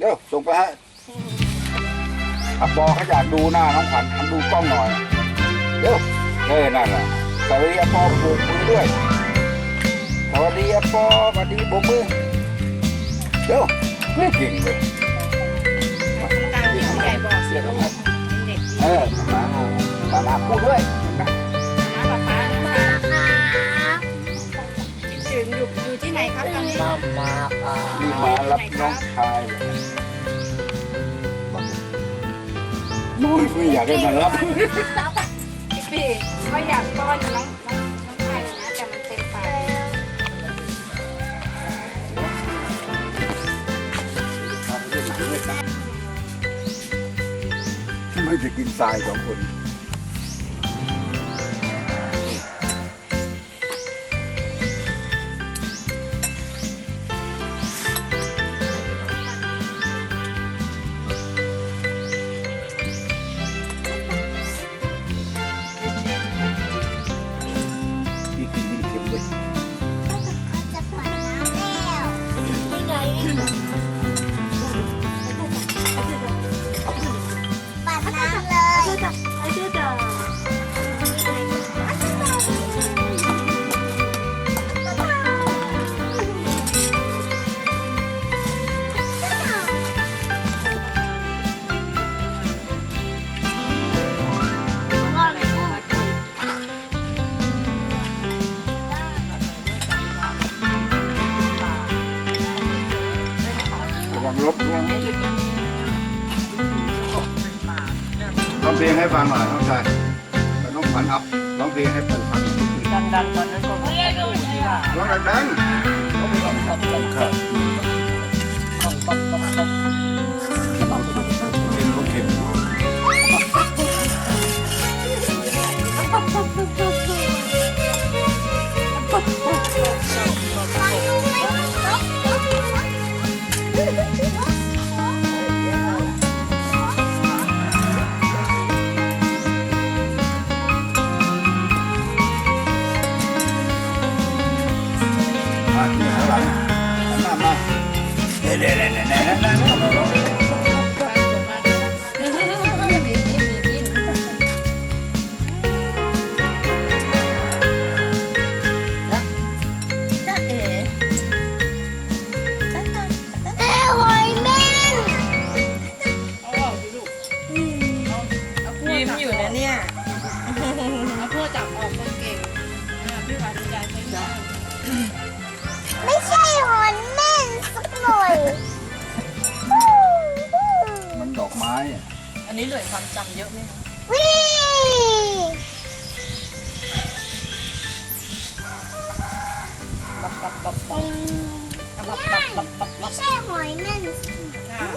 เดี๋ยวส่งไปให้อาปอเขาอยากดูหน้าน้องขวัญทำดูกล้องหน่อยเดี๋ยวเออนั่นแหละสวัสดีอาปอปลูกมือด้วยสวัสดีอาปอสวัสดีโบกมือเดี๋ยวไม่เก่งเลยตามที่ผู้ใหญ่บอกเสียลูกเป็นเด็กดีเออมามามาพูดด้วยนะนะป๊าป๊านะคะคิดถึงอยู่อยู่ที่ไหนครับตอนนี้นี่ มารับน้องชายน้อยไม่อยากให้มารับพี่ปีเขาอยากป้อนน้องน้องน้องชายเลยนะแต่มันเต็มปากไม่จะกินทรายสองคน เพลงให้ฟังหน่อยน้องชายน้องขวัญอัพร้องเพลงให้ปู่ฟังดังๆตอนนั้นก็ไม่ได้ที่ว่าร้องดังๆร้องเพลงครับครับเค็มเขาเค็มม แม่หอยแม่นยิ้มอยู่นะเนี่ย เอาพวกจับออกคนเก่งนี่วัดใช้ ดอกไม้อะอันนี้เหลือความจำเยอะไหมคะวิ่งปับปับปับปับปับปับปับปับไม่ใช่หอยแม่นค่ะ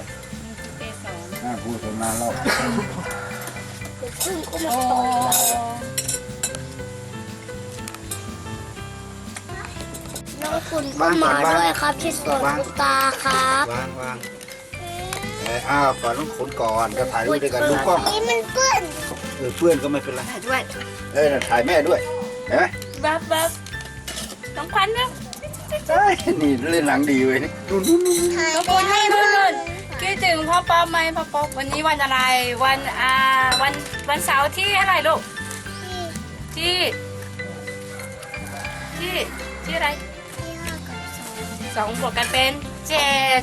มันคือเกสรน่าพูดสนานแล้วพึ่งก็มาโอ้ต่อยเราน้องคุณก็มาด้วยครับที่สวนคุณตาครับ วางวางเอ้ยอ้าวก่อนต้องขนก่อนจะถ่ายรูปด้วยกันดูกล้องนี่มันเปื้อนเออเพื่อนก็ไม่เป็นไรถ่ายด้วยเออน่ะถ่ายแม่ด้วยเห็นไหมแบบแบบน้องควันนะใช่นี่เล่นหนังดีเว้ยนี่ดูดูดูถ่ายน้องควันให้เพื่อนคิดถึงพ่อป๊อปไหมพ่อป๊อปวันนี้วันอะไร วันอ่าวันวันเสาร์ที่อะไรลูกที่ที่ที่อะไรที่ห้ากับสองสองบวกกันเป็นเจ็ด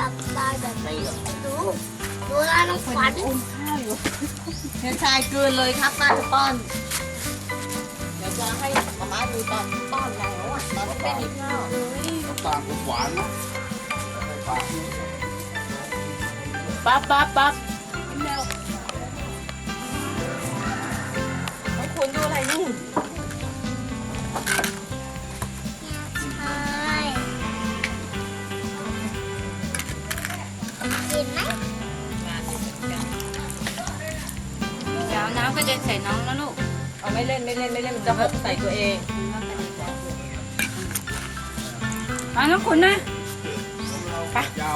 จะสับลายแบบไม่หยุดดูดูแลน้องขวัญเนื้อชายเกินเลยครับป้าจะป้อน เดี๋ยวจะให้มาม่าดูตอนป้อนแล้วอะตอนที่ไม่มีข้าวน้ำตาลหวานนะปากปั๊บปั๊บปั๊บ น้ำก็จะใส่น้องแล้วลูกเอาไม่เล่นไม่เล่นไม่เล่นมันจะหกใส่ตัวเองเอาน้องขุนนะยา